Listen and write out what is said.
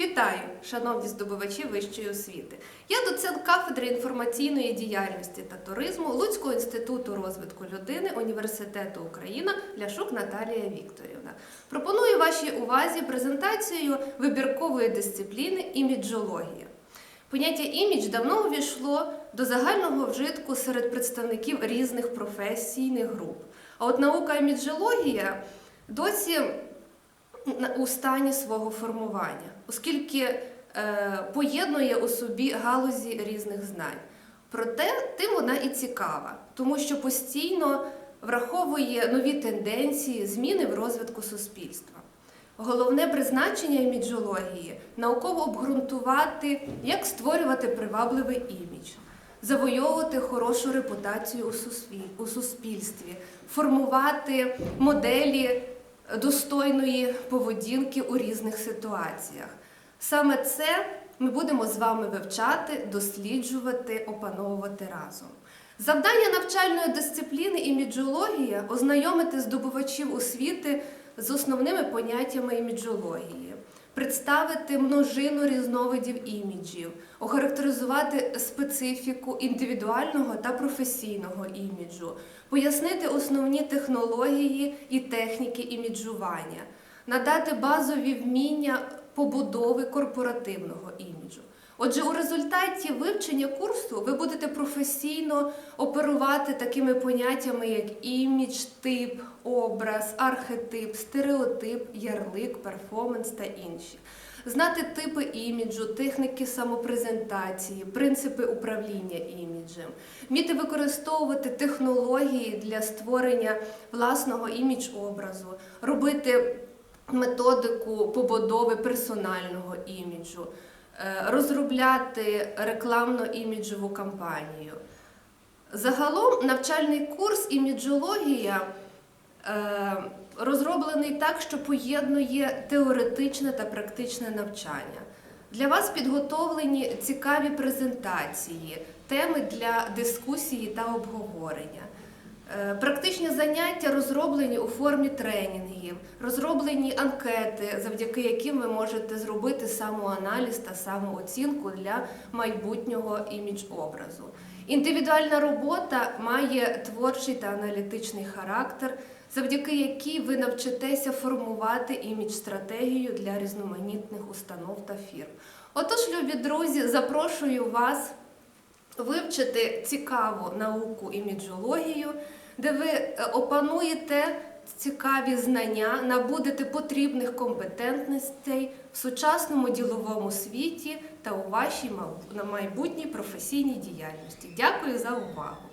Вітаю, шановні здобувачі вищої освіти. Я доцент кафедри інформаційної діяльності та туризму Луцького інституту розвитку людини Університету Україна Ляшук Наталія Вікторівна. Пропоную вашій увазі презентацію вибіркової дисципліни іміджологія. Поняття імідж давно увійшло до загального вжитку серед представників різних професійних груп. А от наука іміджологія досі у стані свого формування, оскільки е, поєднує у собі галузі різних знань. Проте тим вона і цікава, тому що постійно враховує нові тенденції, зміни в розвитку суспільства. Головне призначення іміджології науково обґрунтувати, як створювати привабливий імідж, завойовувати хорошу репутацію у у суспільстві, формувати моделі достойної поведінки у різних ситуаціях. Саме це ми будемо з вами вивчати, досліджувати, опановувати разом. Завдання навчальної дисципліни іміджологія ознайомити здобувачів освіти з основними поняттями іміджології, представити множину різновидів іміджів, охарактеризувати специфіку індивідуального та професійного іміджу, пояснити основні технології і техніки іміджування, надати базові вміння побудови корпоративного іміджу. Отже, у результаті вивчення курсу ви будете професійно оперувати такими поняттями, як імідж, тип, образ, архетип, стереотип, ярлик, перформанс та інші. Знати типи іміджу, техніки самопрезентації, принципи управління іміджем, вміти використовувати технології для створення власного імідж-образу, робити методику побудови персонального іміджу, розробляти рекламно-іміджову кампанію. Загалом навчальний курс іміджологія е, розроблений так, що поєднує теоретичне та практичне навчання. Для вас підготовлені цікаві презентації, теми для дискусії та обговорення. Е, Практичні заняття розроблені у формі тренінгів, розроблені анкети, завдяки яким ви можете зробити самоаналіз та самооцінку для майбутнього імідж-образу. Індивідуальна робота має творчий та аналітичний характер, завдяки якій ви навчитеся формувати імідж-стратегію для різноманітних установ та фірм. Отож, любі друзі, запрошую вас вивчити цікаву науку іміджологію, де ви е, опануєте цікаві знання, набудете потрібних компетентностей в сучасному діловому світі та у вашій майбутній професійній діяльності. Дякую за увагу!